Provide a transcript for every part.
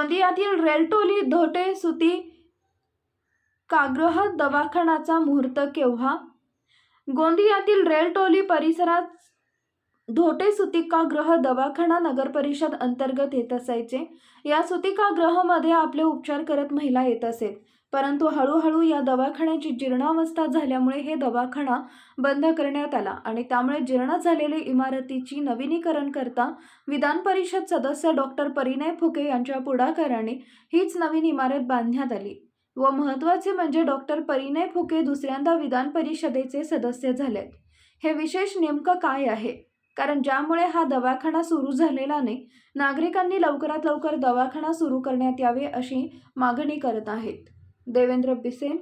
गोंदियातील रेलटोली धोटे सुती काग्रह दवाखानाचा मुहूर्त केव्हा? गोंदियातील रेलटोली परिसरात धोटे सुतिकागृह दवाखाना नगर परिषद अंतर्गत येत असायचे. या सुतिकागृहामध्ये आपले उपचार करत महिला येत असेल परंतु हळूहळू या दवाखान्याची जीर्णावस्था झाल्यामुळे हे दवाखाना बंद करण्यात आला आणि त्यामुळे जीर्ण झालेल्या इमारतीची नवीनीकरण करता विधान परिषद सदस्य डॉक्टर परिणय फुके यांच्या पुढाकाराने हीच नवीन इमारत बांधण्यात आली व महत्त्वाचे म्हणजे डॉक्टर परिणय फुके दुसऱ्यांदा विधान परिषदेचे सदस्य झालेत. हे विशेष नेमकं काय आहे? कारण ज्यामुळे हा दवाखाना सुरू झालेला नाही नागरिकांनी लवकरात लवकर दवाखाना सुरू करण्यात यावे अशी मागणी करत आहेत. देवेंद्र बिसेन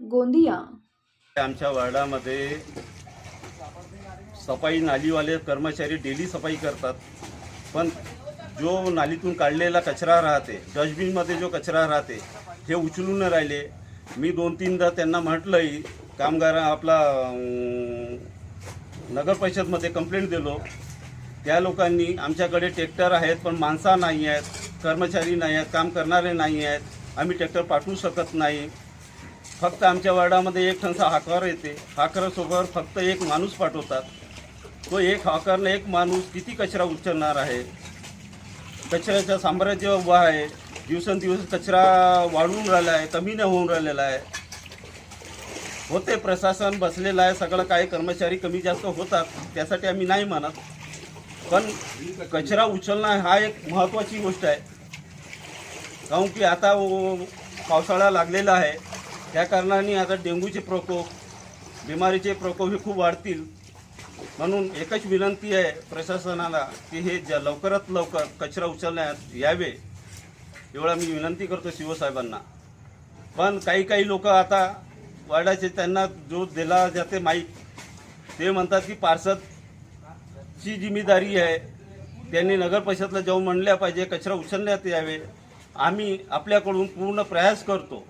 गोंदिया. आमच्या वार्डामध्ये सफाई नालीवाले कर्मचारी डेली सफाई करतात. पण जो नालीतून काढलेला कचरा राहते डस्टबिनमध्ये जो कचरा राहते हे उचलून राहिले. मी दोन तीनदा त्यांना म्हटलंही कामगार आपला नगर परिषदमध्ये कंप्लेंट दिलो. त्या लोकांनी आमच्याकडे ट्रॅक्टर आहेत पण माणसा नाही आहेत कर्मचारी नाही आहेत काम करणारे नाही आहेत. आम्ही ट्रॅक्टर पाठवू शकत नाही. फक्त आमच्या वार्डामध्ये एक ठणसा हाकर येते. हाकरासोबत फक्त एक माणूस पाठवतात. तो एक हाकरनं एक माणूस किती कचरा उचलणार आहे? कचऱ्याचं साम्राज्य उभं आहे. दिवसेंदिवस कचरा वाढून राहिला आहे कमी नाही होऊन राहिलेला आहे. होते प्रशासन बसलेलं आहे. सगळं काही कर्मचारी कमी जास्त होतात. त्यासाठी आम्ही नाही म्हणत. पण कचरा उचलणं हा एक महत्त्वाची गोष्ट आहे. काहून की आता पावसाळा लागलेला आहे. त्या कारणाने आता डेंग्यूचे प्रकोप बिमारीचे प्रकोप हे खूप वाढतील. म्हणून एकच विनंती आहे प्रशासनाला की हे ज्या लवकरात लवकर कचरा उचलण्यात यावे एवढा मी विनंती करतो शिवसाहेबांना. पण काही काही लोक आता वाढायचे त्यांना जो दिला जाते माईक ते म्हणतात की पार्षदची जिम्मेदारी आहे. त्यांनी नगर परिषदला जाऊन म्हणल्या पाहिजे कचरा उचलण्यात यावे. आम्ही आपल्याकडून पूर्ण प्रयास करतो.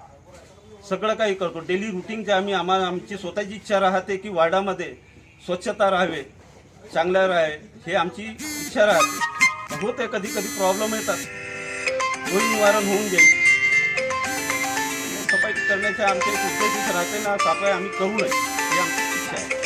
सगळं काही करतो. डेली रुटीनचे आम्ही आम्हाला आमची स्वतःची इच्छा राहते की वार्डामध्ये स्वच्छता राहावे चांगल्या राहावे हे आमची इच्छा राहते. होते कधी कधी प्रॉब्लेम येतात. तोही निवारण होऊन जाईल. सफाई करण्याच्या आमच्या उद्देश राहते ना सफाई आम्ही करू नये ही आमची इच्छा आहे.